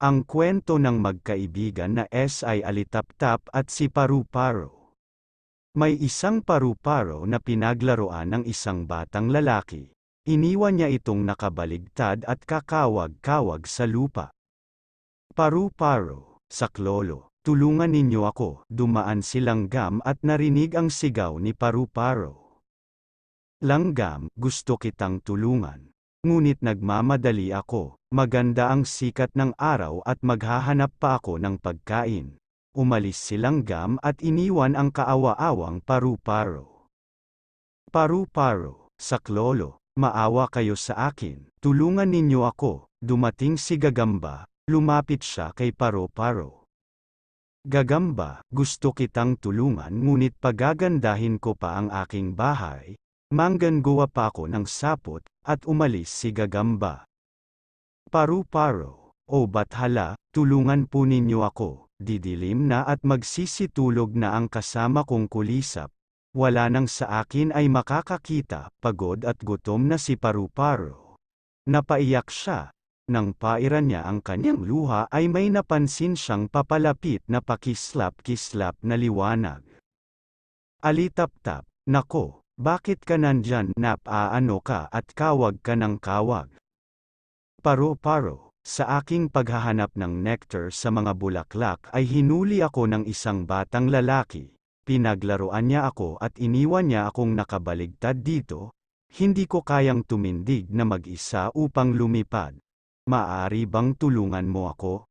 Ang kwento ng magkaibigan na S ay Alitaptap at si Paru-Paro. May isang paru-paro na pinaglaruan ng isang batang lalaki. Iniwan niya itong nakabaligtad at kakawag-kawag sa lupa. Paru-paro, saklolo, tulungan ninyo ako. Dumaan si Langgam at narinig ang sigaw ni Paru-paro. Langgam, gusto kitang tulungan. Ngunit nagmamadali ako, maganda ang sikat ng araw at maghahanap pa ako ng pagkain. Umalis silang gam at iniwan ang kaawa-awang paru-paro. Paru-paro, saklolo, maawa kayo sa akin, tulungan ninyo ako, dumating si Gagamba, lumapit siya kay Paro-Paro. Gagamba, gusto kitang tulungan ngunit pagagandahin ko pa ang aking bahay, manggangawa pa ako ng sapot, at umalis si Gagamba. Paru-paro, o bathala, tulungan po ninyo ako, didilim na at magsisitulog na ang kasama kong kulisap. Wala nang sa akin ay makakakita, pagod at gutom na si Paru-paro. Napaiyak siya. Nang pairan niya ang kanyang luha ay may napansin siyang papalapit na pakislap-kislap na liwanag. Alitap-tap, nako, bakit ka nandyan, nap-aano ka at kawag ka ng kawag? Paro-paro, sa aking paghahanap ng nectar sa mga bulaklak ay hinuli ako ng isang batang lalaki. Pinaglaruan niya ako at iniwan niya akong nakabaligtad dito. Hindi ko kayang tumindig na mag-isa upang lumipad. Maari bang tulungan mo ako?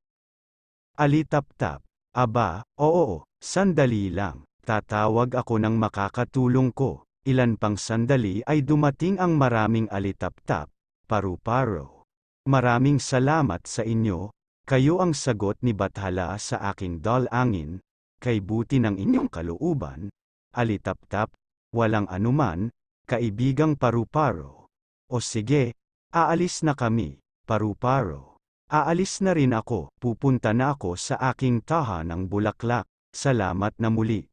Alitap-tap, aba, oo, sandali lang. Tatawag ako ng makakatulong ko. Ilan pang sandali ay dumating ang maraming alitap-tap, paru-paro. Maraming salamat sa inyo, kayo ang sagot ni Bathala sa aking dal-angin, kay buti ng inyong kalooban, alitap-tap, walang anuman, kaibigang paru-paro. O sige, aalis na kami, paru-paro. Aalis na rin ako, pupunta na ako sa aking taha ng bulaklak, salamat na muli.